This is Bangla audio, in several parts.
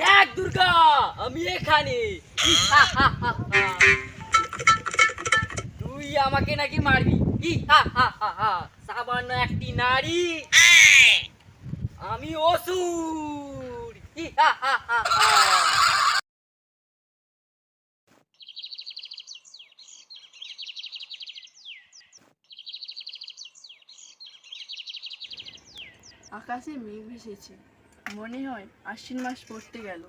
দেখ দুর্গা, আমি এখানে। তুই আমাকে নাকি মারবি। সামান্য একটি নারী আমি অসুর। আকাশে মেঘ ভেসেছে মনে হয় আশ্বিন মাস পড়তে গেল।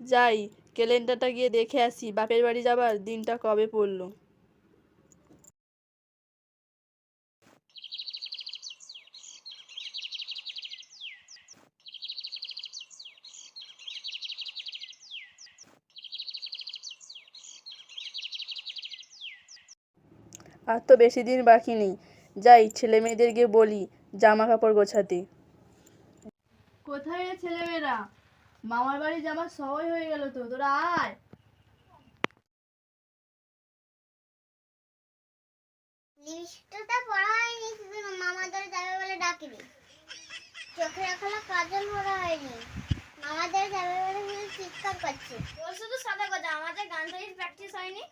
যাই, ক্যালেন্ডারটা গিয়ে দেখে আসি, বাপের বাড়ি যাবার দিনটা কবে পড়ল। আর তো বেশি দিন বাকি নেই। যাই ছেলে মেয়েদেরকে বলি, জামা কাপড় গোছাতে। কোথায় রে ছেলেমেয়েরা? মামার বাড়ি যাবার সময় হয়ে গেল তো তোরা আয়। লিস্টটা পড়া হয়নি শুধু মামাদের যাবে বলে ডাকিনি। চোখে এখনও কাজল পড়া হয়নি। মামাদের যাবে বলে শুধু চিৎকার করছে। তোর শুধু সাদা কথা আমাদের গান তৈরির প্র্যাকটিস হয়নি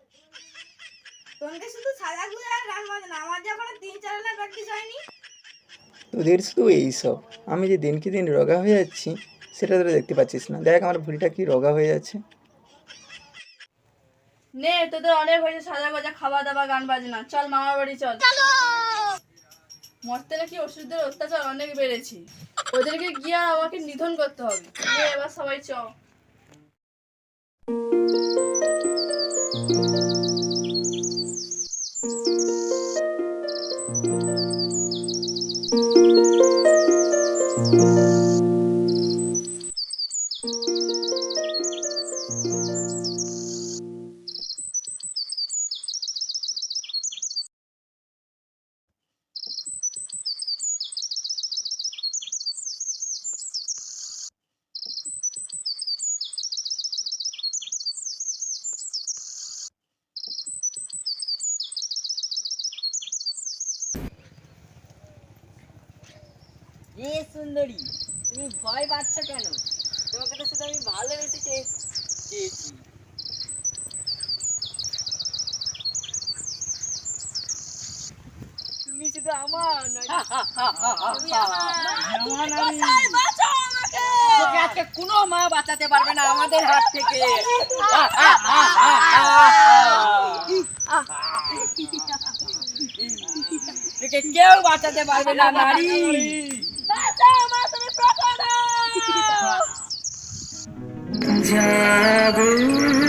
তোমাকে শুধু সাদা গুলো আর গান বাজনা? আমার যখন তিন চারটা প্র্যাকটিস হয়নি? তোদের শুধু এইসব আমি যে দিনকে দিন রোগা হয়ে যাচ্ছি, সেটা তোরা দেখতে পাচ্ছিস না। দেখ আমার ভুঁড়িটা কি রোগা হয়ে যাচ্ছে। নে, তোদের অনেক হয়েছে সাজা গজা, খাওয়া দাওয়া, গান বাজনা। চল, মামার বাড়ি চল। মরতে নাকি ওষুধদের অত্যাচার অনেক বেড়েছে। ওদেরকে গিয়ে আর আমাকে নিধন করতে হবে। এবার সবাই চ। এ সুন্দরী তুমি ভয় পাচ্ছ কেন? তোমাকে তো শুধু আমি ভালোবেসে চেয়েছি। তুমি শুধু আমার তোকে আজকে কোনো মা বাঁচাতে পারবে না আমাদের হাত থেকে। তোকে কেউ বাঁচাতে পারবে না নারী। Jaboo!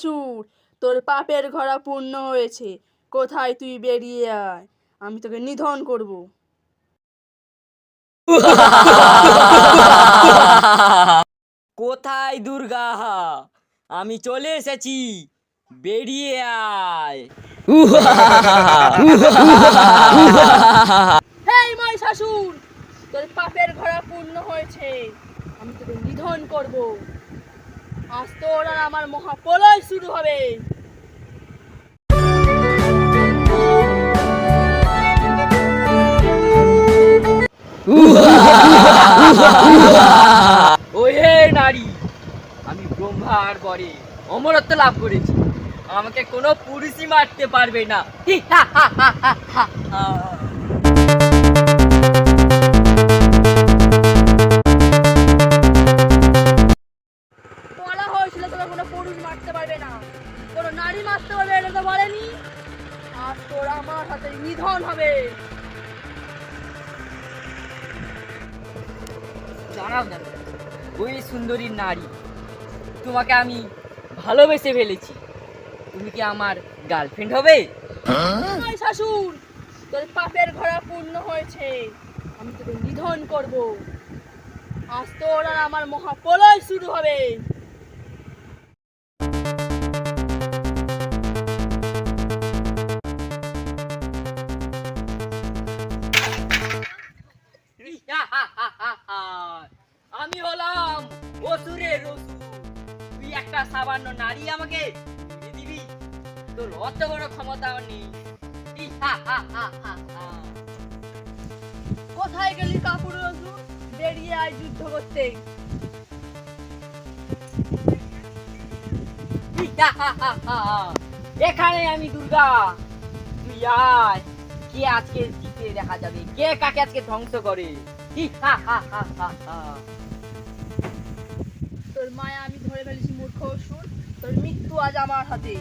মহিষাসুর তোর পাপের ঘোড়া পূর্ণ হয়েছে কোথায় তুই বেরিয়ে আয়? আমি তোকে নিধন করব। কোথায় দুর্গা? আমি চলে এসেছি বেরিয়ে আয়। হেই মহিষাসুর তোর পাপের ঘোড়া পূর্ণ হয়েছে আমি তোকে নিধন করব। আজ আর আমার মহাপ্রলয় শুরু হবে। নারী, আমি ব্রহ্মার পরে অমরত্ব লাভ করেছি। আমাকে কোনো পুরুষই মারতে পারবে না। জানাও না। ওই সুন্দরী নারী তোমাকে আমি ভালোবেসে ফেলেছি। তুমি কি আমার গার্লফ্রেন্ড হবে? নয় শাশুর তোর পাপের ঘোড়া পূর্ণ হয়েছে। আমি তোকে নিধন করব। আজ তো আর আমার মহাপ্রলয় শুরু হবে। অত বড় ক্ষমতা আমার নেই কোথায় গেলি কাপুর বেরিয়ে আয় যুদ্ধ করতে। এখানে আমি দুর্গা। তুই আয়। কে আজকে জিতে দেখা যাবে? কে কাকে আজকে ধ্বংস করে? তোর মায়া আমি ধরে ফেলেছি মূর্খ অসুর। তোর মৃত্যু আজ আমার হাতে।